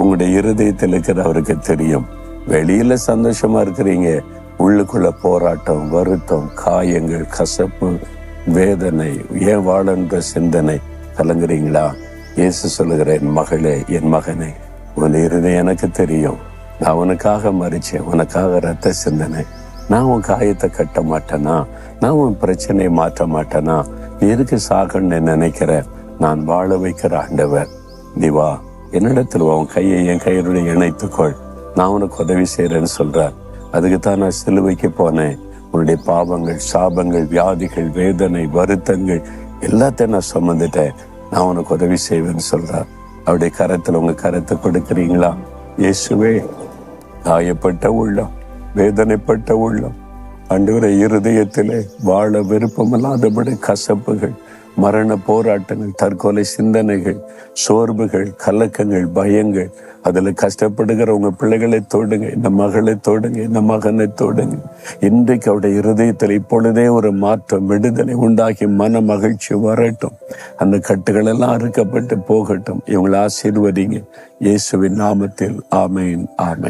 உங்களுடைய இருதயத்தில் இருக்கிற அவருக்கு தெரியும். வெளியில சந்தோஷமா இருக்கிறீங்க. உள்ளுக்குள்ள போராட்டம் வருத்தம் காயங்கள் கசப்பு வேதனை ஏன் வாழன்ற சிந்தனை கலங்குறீங்களா? இயேசு சொல்லுகிற என் மகளே என் மகனே உன் இருதயம் எனக்கு தெரியும். நான் உனக்காக மறிச்சேன் உனக்காக ரத்த சிந்தனை. நான் உன் காயத்தை கட்ட மாட்டேனா? நான் உன் பிரச்சனையை மாற்ற மாட்டேனா? நீ எதுக்கு சாகன்னு நினைக்கிற? நான் வாழ வைக்கிற ஆண்டவர். நீ வா என்னிடத்தில் உன் கையை என் கையுடைய இணைத்துக்கொள். நான் உனக்கு உதவி செய்கிறேன்னு சொல்றார். அதுக்கு தான் நான் சிலுவைக்கு போனேன். உன்னுடைய பாவங்கள் சாபங்கள் வியாதிகள் வேதனை வருத்தங்கள் எல்லாத்தையும் நான் சுமந்துட்டேன். நான் உனக்கு உதவி செய்வேன்னு சொல்றார். அவருடைய கரத்தில் உங்க கரத்தை கொடுக்குறீங்களா? இயேசுவே காயப்பட்ட உள்ளம் வேதனைப்பட்ட உள்ளம் அன்றுவரை இருதயத்திலே வாழ விருப்பமில்லாதபடி கசப்புகள் மரண போராட்டங்கள் தற்கொலை சிந்தனைகள் சோர்வுகள் கலக்கங்கள் பயங்கள் அதில் கஷ்டப்படுகிற உங்கள் பிள்ளைகளை தொடுங்க இந்த மகளை தொடுங்க இந்த மகனை தொடுங்க. இன்றைக்கு அவருடைய இருதயத்தில் இப்பொழுதே ஒரு மாற்றம் விடுதலை உண்டாகி மன மகிழ்ச்சி வரட்டும். அந்த கட்டுகளெல்லாம் அறுக்கப்பட்டு போகட்டும். இவங்களை ஆசீர்வதிங்க. இயேசுவின் நாமத்தில். ஆமையின் ஆமை